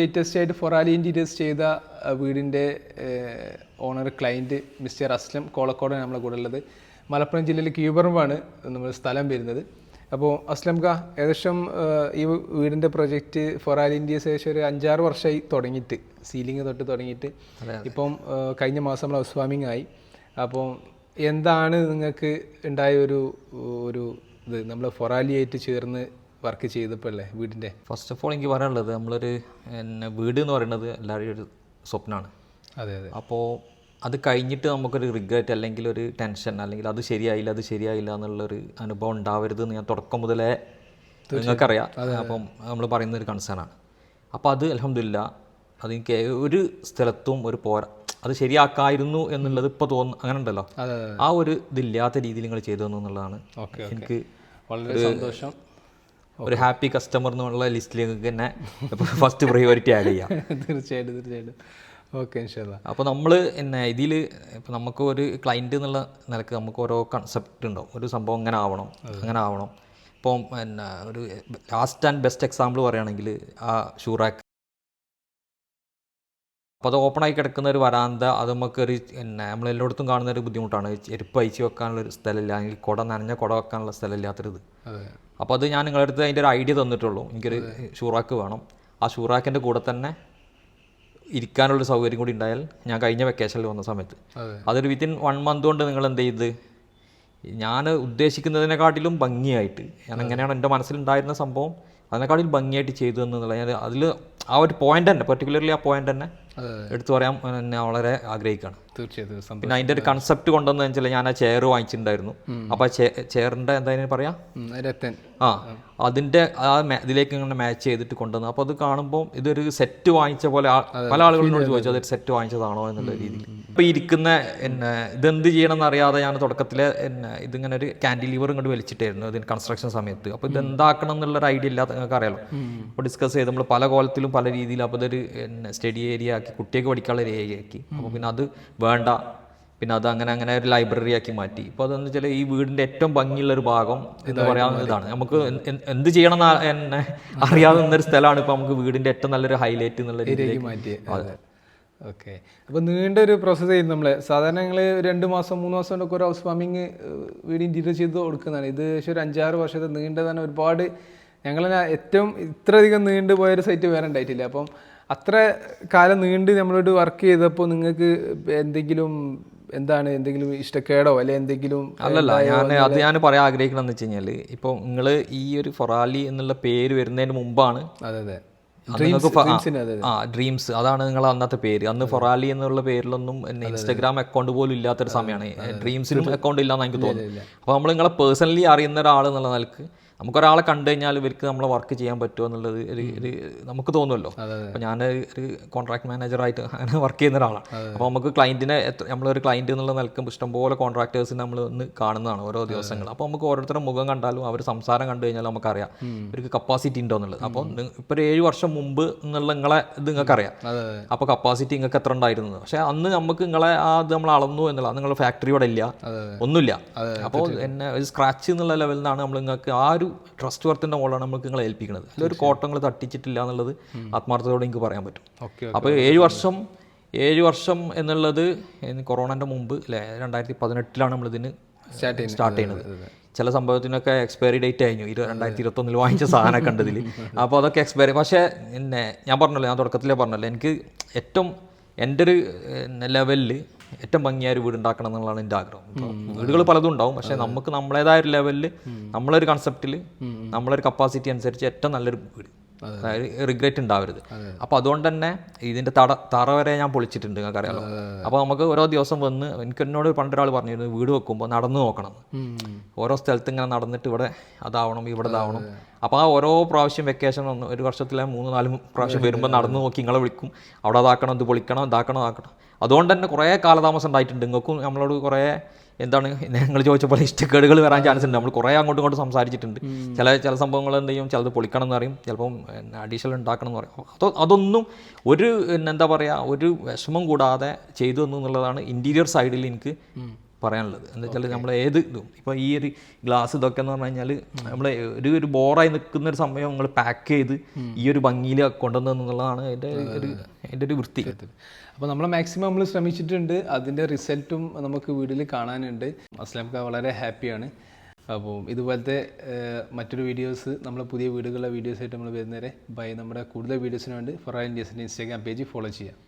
Latest ആയിട്ട് ഫൊറാലി interiors ചെയ്ത വീടിന്റെ ഓണർ ക്ലയന്റ് മിസ്റ്റർ അസ്ലം കോളക്കോട് നമ്മളെ കൂടെ ഉള്ളത്. മലപ്പുറം ജില്ലയിലെ ക്യൂബറമ്പാണ് നമ്മൾ സ്ഥലം വരുന്നത്. അപ്പോൾ അസ്ലം ക ഏകദേശം ഈ വീടിന്റെ പ്രൊജക്റ്റ് ഫൊറാലി ഇൻഡ്യസ് ഏകദേശം ഒരു അഞ്ചാറ് വർഷമായി തുടങ്ങിയിട്ട് സീലിംഗ് തൊട്ട് തുടങ്ങിയിട്ട്. ഇപ്പം കഴിഞ്ഞ മാസം നമ്മൾ ഹൗസ് വാമിംഗ് ആയി. അപ്പോൾ എന്താണ് നിങ്ങൾക്ക് ഉണ്ടായ ഒരു ഒരു ഇത്? നമ്മൾ ഫൊറാലിയായിട്ട് ചേർന്ന് വർക്ക് ചെയ്തപ്പോൾ അല്ലേ വീടിന്റെ ഫസ്റ്റ് ഓഫ് ഓൾ എനിക്ക് പറയാനുള്ളത് നമ്മളൊരു എന്നെ വീട് എന്ന് പറയുന്നത് എല്ലാവരുടെയും ഒരു സ്വപ്നമാണ് അതെ അതെ. അപ്പോൾ അത് കഴിഞ്ഞിട്ട് നമുക്കൊരു റിഗ്രറ്റ് അല്ലെങ്കിൽ ഒരു ടെൻഷൻ അല്ലെങ്കിൽ അത് ശരിയായില്ല അത് ശരിയായില്ല എന്നുള്ളൊരു അനുഭവം ഉണ്ടാവരുത് എന്ന് ഞാൻ തുടക്കം മുതലേ നിങ്ങൾക്കറിയാം. അപ്പം നമ്മൾ പറയുന്ന ഒരു കൺസേൺ ആണ്. അപ്പോൾ അത് അലഹമില്ല അതെനിക്ക് ഒരു സ്ഥലത്തും ഒരു പോരാ അത് ശരിയാക്കായിരുന്നു എന്നുള്ളത് ഇപ്പോൾ തോന്നുന്നു അങ്ങനെ ഉണ്ടല്ലോ. ആ ഒരു ഇതില്ലാത്ത രീതിയിൽ നിങ്ങൾ ചെയ്തു തന്നു എന്നുള്ളതാണ് എനിക്ക് വളരെ സന്തോഷം. ഒരു ഹാപ്പി കസ്റ്റമർ എന്നുള്ള ലിസ്റ്റിലേക്ക് തന്നെ ഫസ്റ്റ് പ്രയോറിറ്റി ആഡ് ചെയ്യാം. തീർച്ചയായിട്ടും തീർച്ചയായിട്ടും. ഓക്കെ അപ്പോൾ നമ്മൾ എന്നെ ഇതിൽ ഇപ്പോൾ നമുക്ക് ഒരു ക്ലയന്റ് എന്നുള്ള നിലയ്ക്ക് നമുക്ക് ഓരോ കൺസെപ്റ്റ് ഉണ്ടാവും. ഒരു സംഭവം ഇങ്ങനെ ആവണം അങ്ങനെ ആവണം. ഇപ്പം പിന്നെ ഒരു ലാസ്റ്റ് ആൻഡ് ബെസ്റ്റ് എക്സാമ്പിൾ പറയുകയാണെങ്കിൽ ആ ഷൂറാക്ക്. അപ്പോൾ അത് ഓപ്പൺ ആയി കിടക്കുന്ന ഒരു വരാന്ത അത് നമുക്ക് ഒരു പിന്നെ നമ്മൾ എല്ലായിടത്തും കാണുന്ന ഒരു ബുദ്ധിമുട്ടാണ്. ചെരുപ്പ് അയച്ച് വെക്കാനുള്ള ഒരു സ്ഥലമില്ല. അല്ലെങ്കിൽ കുട നനഞ്ഞ കുട വെക്കാനുള്ള സ്ഥലമില്ലാത്തൊരു ഇത്. അപ്പോൾ അത് ഞാൻ നിങ്ങളുടെ അടുത്ത് അതിന്റെ ഒരു ഐഡിയ തന്നിട്ടുള്ളൂ. എനിക്കൊരു ഷൂറാക്ക് വേണം. ആ ഷൂറാക്കിന്റെ കൂടെ തന്നെ ഇരിക്കാനുള്ള സൗകര്യം കൂടി ഉണ്ടായാൽ ഞാൻ കഴിഞ്ഞ വെക്കേഷനിൽ വന്ന സമയത്ത്. അതൊരു വിത്തിൻ വൺ മന്ത് കൊണ്ട് നിങ്ങൾ എന്ത് ചെയ്ത്? ഞാൻ ഉദ്ദേശിക്കുന്നതിനെക്കാട്ടിലും ഭംഗിയായിട്ട് ഞാൻ എങ്ങനെയാണ് എന്റെ മനസ്സിലുണ്ടായിരുന്ന സംഭവം അതിനെക്കാട്ടിലും ഭംഗിയായിട്ട് ചെയ്തു എന്നുള്ളത് ഞാൻ അതിൽ ആ ഒരു പോയിന്റ് തന്നെ പെർട്ടിക്കുലർലി ആ പോയിന്റ് തന്നെ എടുത്തു പറയാൻ എന്നെ വളരെ ആഗ്രഹിക്കുകയാണ്. തീർച്ചയായിട്ടും പിന്നെ അതിന്റെ ഒരു കൺസെപ്റ്റ് കൊണ്ടുവന്നു വെച്ചാൽ ഞാൻ ആ ചെയർ വാങ്ങിച്ചിട്ടുണ്ടായിരുന്നു. അപ്പോൾ ചെയറിന്റെ ചെയറിന്റെ എന്താ പറയാ? രത്തൻ. ആ അതിന്റെ ആ ഇതിലേക്ക് ഇങ്ങനെ മാച്ച് ചെയ്തിട്ട് കൊണ്ടുവന്നു. അപ്പോൾ അത് കാണുമ്പോൾ ഇതൊരു സെറ്റ് വാങ്ങിച്ച പോലെ പല ആളുകളോട് ചോദിച്ചു അതൊരു സെറ്റ് വാങ്ങിച്ചതാണോ? എന്നുള്ള രീതിയിൽ. ഇപ്പോൾ ഇരിക്കുന്ന എന്നെ ഇതെന്ത് ചെയ്യണം എന്നറിയാതെ ഞാൻ തുടക്കത്തിൽ എന്നെ ഇതിങ്ങനെ ഒരു ക്യാൻഡിലീവർ ഇങ്ങോട്ട് വലിച്ചിട്ടായിരുന്നു ഇതിന് കൺസ്ട്രക്ഷൻ സമയത്ത്. അപ്പോൾ ഇത് എന്താക്കണം എന്നുള്ളൊരു ഐഡിയ ഇല്ലാത്ത നിങ്ങൾക്ക് അറിയാലോ? അപ്പോൾ ഡിസ്കസ് ചെയ്ത് നമ്മൾ പല കോലത്തിലും പല രീതിയിലും അപ്പോൾ ഇതൊരു സ്റ്റഡി ഏരിയ ആക്കി കുട്ടിയൊക്കെ പഠിക്കാനുള്ള ഒരു ഏരിയ ആക്കി. അപ്പോൾ പിന്നെ അത് വേണ്ട. പിന്നെ അത് അങ്ങനെ അങ്ങനെ ഒരു ലൈബ്രറി ആക്കി മാറ്റി. ഇപ്പോൾ അതെന്ന് വെച്ചാൽ ഈ വീടിന്റെ ഏറ്റവും ഭംഗിയുള്ള ഒരു ഭാഗം എന്ന് പറയാവുന്ന ഇതാണ്. നമുക്ക് എന്ത് ചെയ്യണം എന്ന് എന്നെ അറിയാവുന്ന ഒരു സ്ഥലമാണ് ഇപ്പോൾ നമുക്ക് വീടിന്റെ ഏറ്റവും നല്ലൊരു ഹൈലൈറ്റ് എന്നുള്ള രീതിയിലേക്ക് മാറ്റി. ഓക്കെ അപ്പോൾ നീണ്ടൊരു പ്രോസസ്സ് ചെയ്യുന്നു നമ്മൾ സാധാരണ ഞങ്ങൾ രണ്ട് മാസം മൂന്ന് മാസം കൊണ്ടൊക്കെ ഒരു ഹൗസ് വാമിങ് വീട് ഇന്റീരിയർ ചെയ്ത് കൊടുക്കുന്നതാണ്. ഇത് പക്ഷേ ഒരു അഞ്ചാറ് വർഷത്തെ നീണ്ടതാണ്. ഒരുപാട് ഞങ്ങളെ ഏറ്റവും ഇത്രയധികം നീണ്ടുപോയൊരു സൈറ്റ് വേറെ ഉണ്ടായിട്ടില്ല. അപ്പം അത്ര കാലം നീണ്ട് നമ്മളോട് വർക്ക് ചെയ്തപ്പോൾ നിങ്ങൾക്ക് എന്തെങ്കിലും എന്താണ് എന്തെങ്കിലും ഇഷ്ടക്കേടോ? അല്ലെ എന്തെങ്കിലും അല്ലല്ല ഞാൻ അത് ഞാൻ പറയാൻ ആഗ്രഹിക്കണമെന്ന് വെച്ച് കഴിഞ്ഞാൽ ഇപ്പോൾ നിങ്ങൾ ഈ ഒരു ഫൊറാലി എന്നുള്ള പേര് വരുന്നതിന് മുമ്പാണ് അതെ അതെ. ആ, ഡ്രീംസ് അതാണ് നിങ്ങൾ അന്നത്തെ പേര്. അന്ന് ഫൊറാലി എന്നുള്ള പേരിലൊന്നും എന്നെ ഇൻസ്റ്റാഗ്രാം അക്കൗണ്ട് പോലും ഇല്ലാത്തൊരു സമയമാണ് ഡ്രീംസിനും അക്കൗണ്ട് ഇല്ലാന്ന് എനിക്ക് തോന്നുന്നു അപ്പോൾ നമ്മൾ നിങ്ങളെ പേഴ്സണലി അറിയുന്ന ഒരാൾ എന്നുള്ള നിലയ്ക്ക് നമുക്കൊരാളെ കണ്ടു കഴിഞ്ഞാൽ ഇവർക്ക് നമ്മളെ വർക്ക് ചെയ്യാൻ പറ്റുമോ എന്നുള്ളത് ഒരു ഒരു നമുക്ക് തോന്നുമല്ലോ. അപ്പോൾ ഞാൻ ഒരു കോൺട്രാക്ട് മാനേജറായിട്ട് അങ്ങനെ വർക്ക് ചെയ്യുന്ന ഒരാളാണ്. അപ്പോൾ നമുക്ക് ക്ലയന്റിനെ നമ്മളൊരു ക്ലയന്റ് എന്നുള്ള നിലക്കും ഇഷ്ടംപോലെ കോൺട്രാക്ടേഴ്സിനെ നമ്മൾ ഒന്ന് കാണുന്നതാണ് ഓരോ ദിവസങ്ങൾ. അപ്പോൾ നമുക്ക് ഓരോരുത്തരുടെ മുഖം കണ്ടാലും അവർ സംസാരം കണ്ടു കഴിഞ്ഞാൽ നമുക്കറിയാം ഇവർക്ക് കപ്പാസിറ്റി ഉണ്ടോ എന്നുള്ളത്. അപ്പോൾ ഇപ്പോൾ ഒരു ഏഴ് വർഷം മുമ്പ് എന്നുള്ള നിങ്ങളെ ഇത് നിങ്ങൾക്കറിയാം. അപ്പോൾ കപ്പാസിറ്റി നിങ്ങൾക്ക് എത്ര ഉണ്ടായിരുന്നത്? പക്ഷേ അന്ന് നമുക്ക് നിങ്ങളെ ആ ഇത് നമ്മൾ അളന്നു എന്നുള്ള നിങ്ങളുടെ ഫാക്ടറി ഇവിടെ ഇല്ല. ഒന്നുമില്ല. അപ്പോൾ എന്നെ ഒരു സ്ക്രാച്ച് എന്നുള്ള ലെവലിൽ നിന്നാണ് നമ്മൾ നിങ്ങൾക്ക് ആ ഒരു ട്രസ്റ്റ് വർത്തിന്റെ മുകളിലാണ് നമുക്ക് നിങ്ങളെ ഏൽപ്പിക്കുന്നത്. അതിലൊരു കോട്ടങ്ങൾ തട്ടിച്ചിട്ടില്ല എന്നുള്ളത് ആത്മാർത്ഥതയോടെ എനിക്ക് പറയാൻ പറ്റും. ഓക്കെ അപ്പോൾ ഏഴ് വർഷം ഏഴ് വർഷം എന്നുള്ളത് കൊറോണന്റെ മുമ്പ് അല്ലേ രണ്ടായിരത്തി പതിനെട്ടിലാണ് നമ്മളിതിന് സ്റ്റാർട്ട് ചെയ്യുന്നത്. സ്റ്റാർട്ട് ചെയ്യുന്നത്. ചില സംഭവത്തിനൊക്കെ എക്സ്പയറി ഡേറ്റ് കഴിഞ്ഞു ഇരു രണ്ടായിരത്തി ഇരുപത്തൊന്നിൽ വാങ്ങിച്ച സാധനം കണ്ടതിൽ അപ്പോൾ അതൊക്കെ എക്സ്പയറി പക്ഷേ എന്നെ ഞാൻ പറഞ്ഞല്ലോ ഞാൻ തുടക്കത്തിലേ പറഞ്ഞല്ലോ എനിക്ക് ഏറ്റവും എന്റെ ഒരു ലെവലിൽ ഏറ്റവും ഭംഗിയായ ഒരു വീട് ഉണ്ടാക്കണം എന്നുള്ളതാണ് എന്റെ ആഗ്രഹം. വീടുകൾ പലതും ഉണ്ടാവും പക്ഷേ നമുക്ക് നമ്മളേതായ ഒരു ലെവലിൽ നമ്മളൊരു കൺസെപ്റ്റിൽ നമ്മളൊരു കപ്പാസിറ്റി അനുസരിച്ച് ഏറ്റവും നല്ലൊരു വീട്. അതായത് റിഗ്രറ്റ് ഉണ്ടാവരുത്. അപ്പോൾ അതുകൊണ്ട് തന്നെ ഇതിന്റെ തട തറ വരെ ഞാൻ പൊളിച്ചിട്ടുണ്ട് നിങ്ങൾക്ക് അറിയാലോ. അപ്പോൾ നമുക്ക് ഓരോ ദിവസം വന്ന് എനിക്ക് എന്നോട് പണ്ടൊരാൾ പറഞ്ഞിരുന്നു വീട് വെക്കുമ്പോൾ നടന്നു നോക്കണം. ഓരോ സ്ഥലത്ത് ഇങ്ങനെ നടന്നിട്ട് ഇവിടെ അതാവണം ഇവിടെ ഇതാവണം. അപ്പോൾ ആ ഓരോ പ്രാവശ്യം വെക്കേഷൻ വന്നു. ഒരു വർഷത്തിലെ മൂന്ന് നാല് പ്രാവശ്യം വരുമ്പോൾ നടന്നു നോക്കി നിങ്ങളെ വിളിക്കും. അവിടെ അതാക്കണം ഇത് പൊളിക്കണം ഇതാക്കണം ആക്കണം അതുകൊണ്ട് തന്നെ കുറേ കാലതാമസം ഉണ്ടായിട്ടുണ്ട്. നിങ്ങൾക്കും നമ്മളോട് കുറേ എന്താണ് നിങ്ങൾ ചോദിച്ച പോലെ ഇഷ്ടക്കേടുകൾ വരാൻ ചാൻസ് ഉണ്ട്. നമ്മൾ കുറേ അങ്ങോട്ടും ഇങ്ങോട്ടും സംസാരിച്ചിട്ടുണ്ട്. ചില ചില സംഭവങ്ങൾ എന്ത് ചെയ്യും? ചിലത് പൊളിക്കണം എന്ന് പറയും. ചിലപ്പം അഡീഷണൽ ഉണ്ടാക്കണം എന്ന് പറയും. അതോ അതൊന്നും ഒരു എന്താ പറയുക ഒരു വിഷമം കൂടാതെ ചെയ്തു തന്നു എന്നുള്ളതാണ് ഇന്റീരിയർ സൈഡിൽ എനിക്ക് പറയാനുള്ളത്. എന്താ വെച്ചാൽ നമ്മൾ ഏത് ഇതും ഇപ്പോൾ ഈ ഒരു ഗ്ലാസ് ഇതൊക്കെ എന്ന് പറഞ്ഞു കഴിഞ്ഞാൽ നമ്മൾ ഒരു ഒരു ബോറായി നിൽക്കുന്ന ഒരു സമയം നിങ്ങൾ പാക്ക് ചെയ്ത് ഈ ഒരു ഭംഗിയിൽ കൊണ്ടുവന്നതെന്നുള്ളതാണ് അതിന്റെ ഒരു എന്റെ ഒരു വൃത്തി. അപ്പോൾ നമ്മൾ മാക്സിമം നമ്മൾ ശ്രമിച്ചിട്ടുണ്ട്. അതിന്റെ റിസൾട്ടും നമുക്ക് വീഡിയോയിൽ കാണാനുണ്ട്. അസ്ലാംക്ക വളരെ ഹാപ്പിയാണ് അപ്പോൾ ഇതുപോലത്തെ മറ്റൊരു വീഡിയോസ് നമ്മൾ പുതിയ വീടുകളുടെ വീഡിയോസ് ആയിട്ട് നമ്മൾ വരുന്നവരെ ബൈ നമ്മുടെ കൂടുതൽ വീഡിയോസിന് വേണ്ടി ഫൊറൈൻ ഇന്ത്യസിന്റെ ഇൻസ്റ്റാഗ്രാം പേജ് ഫോളോ ചെയ്യാം.